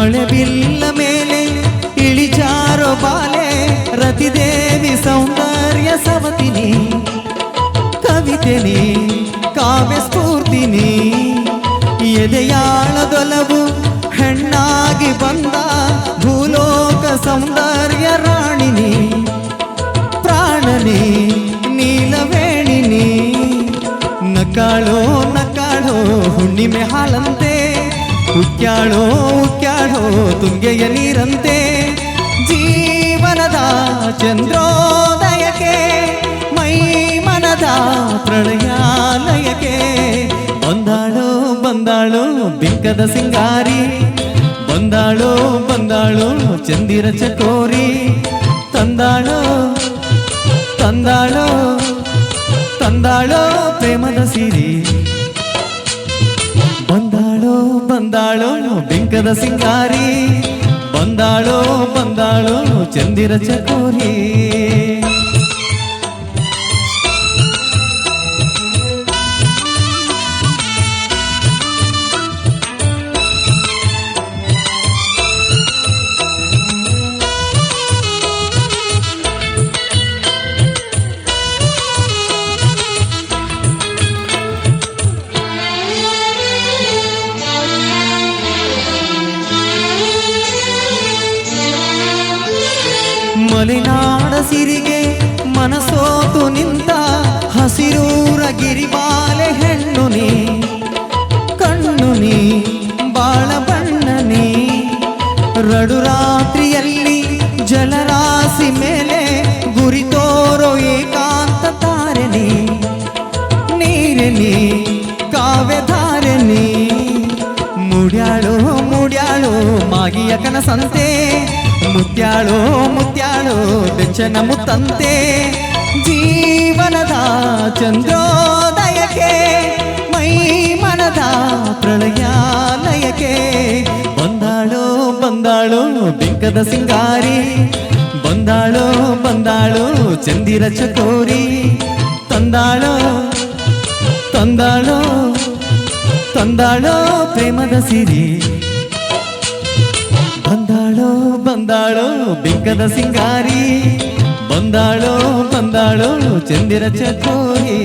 ಮಳೆ ಬಿಲ್ಲ ಮೇಲೆ ಇಳಿಚಾರೋ ಬಾಲೆ, ರತಿದೇವಿ ಸೌಂದರ್ಯ ಸವತಿನಿ. ಕವಿತೆನಿ ಕಾವ್ಯ ಸ್ಫೂರ್ತಿನಿ ಎದೆಯಾಳದೊಲವು ಹೆಣ್ಣಾಗಿ ಬಂದ ಭೂಲೋಕ ಸೌಂದರ್ಯ ರಾಣಿನಿ ಪ್ರಾಣನಿ ನೀಲವೇಣಿನಿ ನಕಾಳೋ ನಕಾಳೋ ಹುಣ್ಣಿಮೆ ಹಾಲಂತೆ. ಉಕ್ಯಾಳೋ ಉಕ್ಯಾಳೋ ತುಂಗೆಯ ನೀರಂತೆ ಜೀವನದ ಚಂದ್ರೋದಯಕ್ಕೆ ಮೈ ಮನದ ಪ್ರಳಯಾಲಯಕ್ಕೆ ಬಂದಾಳು ಬಂದಾಳು ಬಿಂಕದ ಸಿಂಗಾರಿ ಬಂದಾಳು ಬಂದಾಳು ಚಂದಿರ ಚಕೋರಿ ತಂದಾಳು ತಂದಾಳೋ ತಂದಾಳೋ ಬಂದಾಳೋ ಬಿಂಕದ ಸಿಂಗಾರಿ ಬಂದಾಳೋ ಬಂದಾಳೋ ಚಂದಿರ ಚಕೋರಿ ಮಲೆನಾಡ ಸಿರಿಗೆ ಮನಸೋತು ನಿಂತ ಹಸಿರೂರ ಗಿರಿಬಾಲೆ ಹೆಣ್ಣು ನೀ. ಕಣ್ಣು ನೀ, ಬಾಳ ಬಣ್ಣ ನೀ. ರಡು ರಾತ್ರಿಯಲ್ಲಿ ಜಲರಾಸಿ ಮೇಲೆ ಗುರಿ ತೋರೋ ಏಕಾಂತ ತಾರೆ ನೀರಿನಿ ನೀ. ಮುಡ್ಯಾಳು ಮುಡ್ಯಾಳು, ಮಾಗಿಯ ಕನಸಂತೆ. ಮುತ್ಯಾಳು ಮುತ್ಯಾಳು ಬೆಚ್ಚನ ಮುತ್ತಂತೆ ಜೀವನದ ಚಂದ್ರೋದಯಕ್ಕೆ ಮೈ ಮನದ ಪ್ರಳಯಾಲಯಕ್ಕೆ ಬಂದಾಳು ಬಂದಾಳು ಬಿಂಕದ ಸಿಂಗಾರಿ ಬಂದಾಳು ಬಂದಾಳು ಚಂದಿರ ಚಕೋರಿ ತಂದಾಳು ತಂದಾಳೋ ತಂದಾಳೋ ಪ್ರೇಮದ ಸಿರಿ ಬಂದಾಳೋ ಬಂದಾಳೋ ಬಿಂಕದ ಸಿಂಗಾರಿ ಬಂದಾಳೋ ಬಂದಾಳೋ ಚಂದಿರ ಚಕೋರಿ